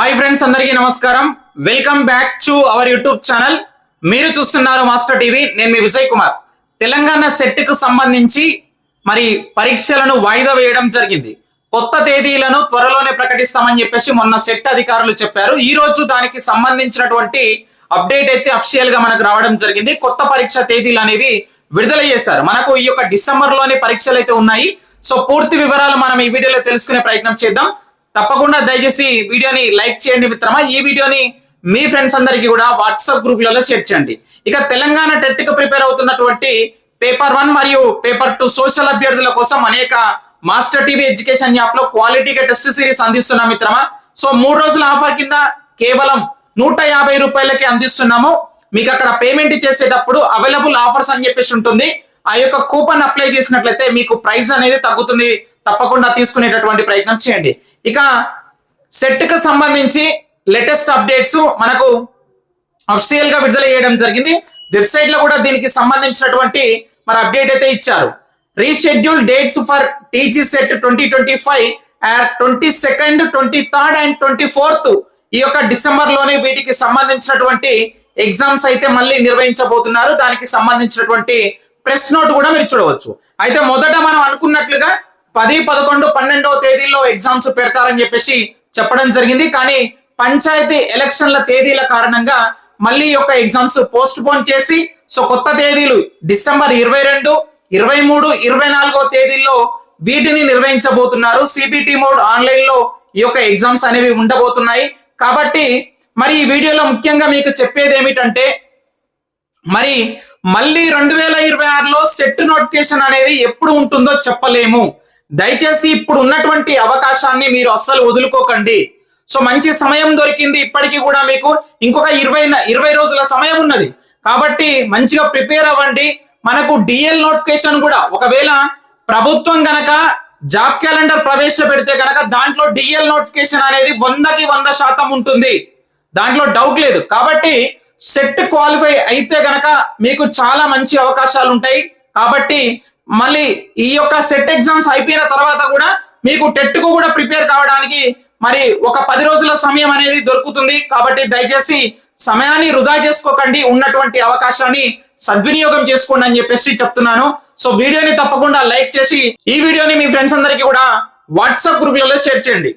Hi friends అందరికీ నమస్కారం. Welcome back to our YouTube channel. మీరు చూస్తున్నారు మాస్టర్ టీవీ నేను మీ విజయ్ కుమార్. తెలంగాణ సెట్కు సంబంధించి మరి పరీక్షలను వాయిదా వేయడం జరిగింది. కొత్త తేదీలను త్వరలోనే ప్రకటిస్తామని చెప్పేసి మొన్న సెట్ అధికారులు చెప్పారు. ఈ రోజు దానికి సంబంధించినటువంటి అప్డేట్ అయితే అఫిషియల్గా మనకు రావడం జరిగింది. కొత్త పరీక్ష తేదీలు అనేవి విడుదల చేశారు. మనకు ఈ యొక్క డిసెంబర్లోనే పరీక్షలు అయితే ఉన్నాయి. సో పూర్తి వివరాలు మనం ఈ వీడియోలో తెలుసుకునే ప్రయత్నం చేద్దాం. తప్పకుండా దయచేసి వీడియోని లైక్ చేయండి మిత్రమా. ఈ వీడియోని మీ ఫ్రెండ్స్ అందరికీ కూడా వాట్సాప్ గ్రూప్లలో షేర్ చేయండి. ఇక తెలంగాణ టెట్కు ప్రిపేర్ అవుతున్నటువంటి పేపర్ వన్ మరియు పేపర్ టూ సోషల్ అభ్యర్థుల కోసం అనేక మాస్టర్ టీవీ ఎడ్యుకేషన్ యాప్లో క్వాలిటీగా టెస్ట్ సిరీస్ అందిస్తున్నాం మిత్రమా. సో మూడు రోజుల ఆఫర్ కింద కేవలం నూట యాభై రూపాయలకి అందిస్తున్నాము. మీకు అక్కడ పేమెంట్ చేసేటప్పుడు అవైలబుల్ ఆఫర్స్ అని చెప్పేసి ఉంటుంది. ఆ యొక్క కూపన్ అప్లై చేసినట్లయితే మీకు ప్రైస్ అనేది తగ్గుతుంది. తప్పకుండా తీసుకునేటటువంటి ప్రయత్నం చేయండి. ఇక సెట్కు సంబంధించి లేటెస్ట్ అప్డేట్స్ మనకు అఫిషియల్గా విడుదల చేయడం జరిగింది. వెబ్సైట్లో కూడా దీనికి సంబంధించినటువంటి మరి అప్డేట్ అయితే ఇచ్చారు. Reschedule dates for TG SET twenty twenty five twenty second twenty third and twenty fourth ఈ యొక్క డిసెంబర్లోనే వీటికి సంబంధించినటువంటి ఎగ్జామ్స్ అయితే మళ్ళీ నిర్వహించబోతున్నారు. దానికి సంబంధించినటువంటి ప్రెస్ నోట్ కూడా మీరు చూడవచ్చు. అయితే మొదట మనం అనుకున్నట్లుగా పది పదకొండు పన్నెండవ తేదీల్లో ఎగ్జామ్స్ పెడతారని చెప్పేసి చెప్పడం జరిగింది. కానీ పంచాయతీ ఎలక్షన్ల తేదీల కారణంగా మళ్ళీ యొక్క ఎగ్జామ్స్ పోస్ట్ పోన్ చేసి సో కొత్త తేదీలు డిసెంబర్ ఇరవై రెండు ఇరవై మూడు ఇరవై నాలుగో తేదీల్లో వీటిని నిర్వహించబోతున్నారు. సిబిటి మోడ్ ఆన్లైన్లో ఈ యొక్క ఎగ్జామ్స్ అనేవి ఉండబోతున్నాయి. కాబట్టి మరి ఈ వీడియోలో ముఖ్యంగా మీకు చెప్పేది ఏమిటంటే మరి మళ్ళీ రెండు వేల ఇరవై ఆరులో సెట్ నోటిఫికేషన్ అనేది ఎప్పుడు ఉంటుందో చెప్పలేము. దయచేసి ఇప్పుడు ఉన్నటువంటి అవకాశాన్ని మీరు అస్సలు వదులుకోకండి. సో మంచి సమయం దొరికింది ఇప్పటికీ కూడా మీకు ఇంకొక ఇరవై ఇరవై రోజుల సమయం ఉన్నది. కాబట్టి మంచిగా ప్రిపేర్ అవ్వండి. మనకు డిఎల్ నోటిఫికేషన్ కూడా ఒకవేళ ప్రభుత్వం గనక జాబ్ క్యాలెండర్ ప్రవేశపెడితే గనక దాంట్లో డిఎల్ నోటిఫికేషన్ అనేది వందకి వంద శాతం ఉంటుంది. దాంట్లో డౌట్ లేదు. కాబట్టి సెట్ క్వాలిఫై అయితే గనక మీకు చాలా మంచి అవకాశాలు ఉంటాయి కాబట్టి మళ్ళీ ఈ యొక్క సెట్ ఎగ్జామ్స్ అయిపోయిన తర్వాత కూడా మీకు టెట్కు కూడా ప్రిపేర్ కావడానికి మరి ఒక పది రోజుల సమయం అనేది దొరుకుతుంది. కాబట్టి దయచేసి సమయాన్ని వృధా చేసుకోకండి. ఉన్నటువంటి అవకాశాన్ని సద్వినియోగం చేసుకోండి అని చెప్పేసి చెప్తున్నాను. సో వీడియోని తప్పకుండా లైక్ చేసి ఈ వీడియోని మీ ఫ్రెండ్స్ అందరికీ కూడా వాట్సాప్ గ్రూప్లలో షేర్ చేయండి.